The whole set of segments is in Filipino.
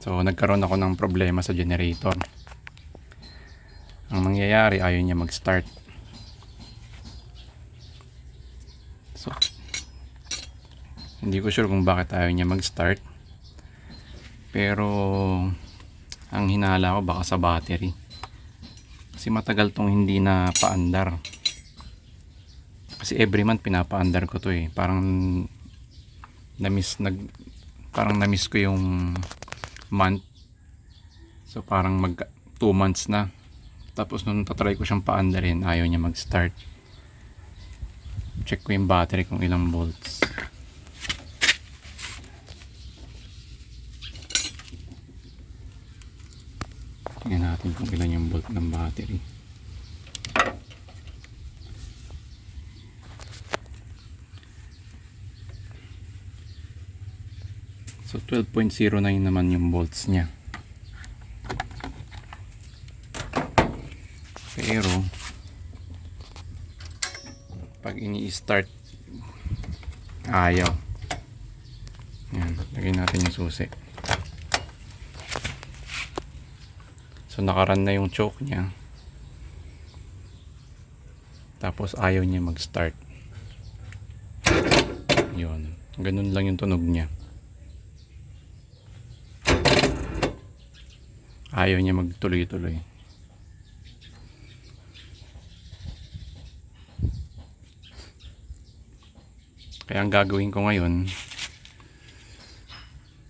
So nagkaroon ako ng problema sa generator. Ang mangyayari ayaw niya mag-start. So hindi ko sure kung bakit ayaw niya mag-start. Pero ang hinala ko baka sa battery. Kasi matagal tong hindi na paandar. Kasi every month pinapaandar ko to eh. Parang na-miss nag parang na-miss ko yung month. So parang mag 2 months na. Tapos nung tatry ko siyang paandarin, ayaw niya mag-start. Check ko yung battery kung ilang volts. Tingnan natin kung ilan yung volt ng battery. So 12.09 naman yung volts niya. Pero pag ini-start ayaw. Yan, lagyan natin yung susi. So nakaran na yung choke niya. Tapos ayaw niya mag-start. Yun. Ganun lang yung tunog niya. Ayaw niya magtuloy-tuloy. Kaya ang gagawin ko ngayon,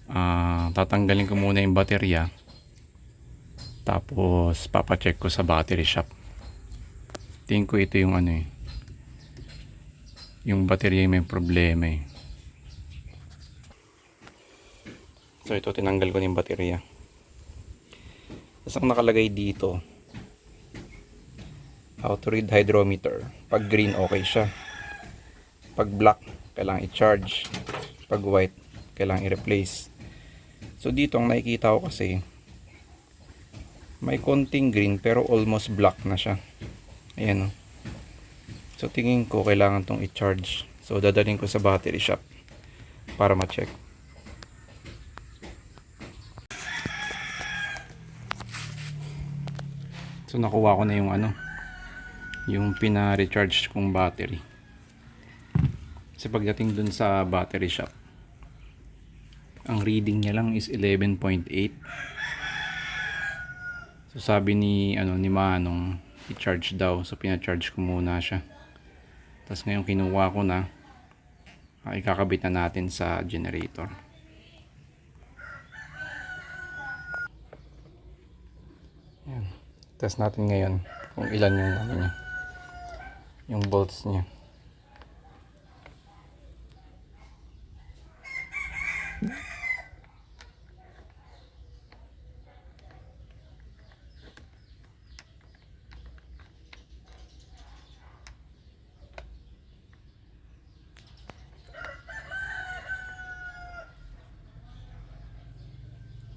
ah tatanggalin ko muna yung baterya. Tapos papacheck ko sa battery shop. Tingin ko ito yung ano eh. Yung baterya yung may problema eh. So ito tinanggal ko na yung baterya. Tapos ang nakalagay dito, how to read hydrometer. Pag green, okay siya. Pag black, kailangan i-charge. Pag white, kailangan i-replace. So dito, ang nakikita ko kasi, may konting green pero almost black na siya. Ayan o. So tingin ko, kailangan tong i-charge. So dadalhin ko sa battery shop para ma-check. So nakuha ko na yung ano, yung pina-recharge kong battery. Kasi pagdating dun sa battery shop, ang reading niya lang is 11.8. So sabi ni ano ni Manong, i-charge daw. So pina-charge ko muna siya. Tapos ngayon kinuha ko na, ay kakabit na natin sa generator. Yan. Test natin ngayon kung ilan yung ano niya. Yung volts niya.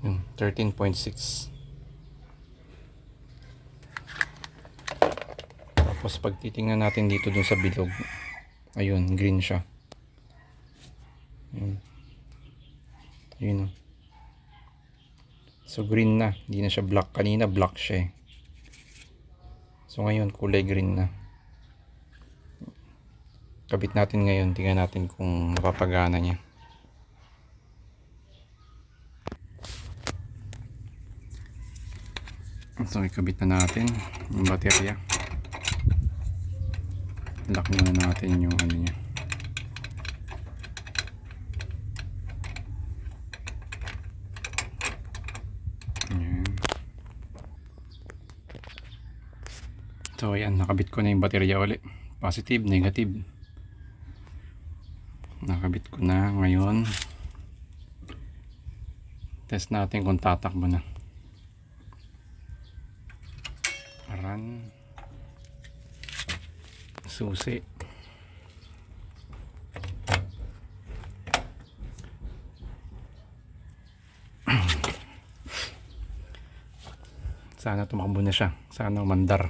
Yun, 13.6. Tapos pag titingnan natin dito dun sa bilog, ayun, green siya. Ayun. Ayun oh. So green na, hindi na siya black. Kanina black siya eh. So ngayon kulay green na. Kabit natin ngayon, tingnan natin kung napapagana niya. So ikabit na natin yung baterya. Lock muna natin yung ano niya. So ayan, nakabit ko na yung baterya uli. Positive, negative. Nakabit ko na ngayon. Test natin kung tatakbo na. Susi. Sana tumakbo na siya. Sana umandar.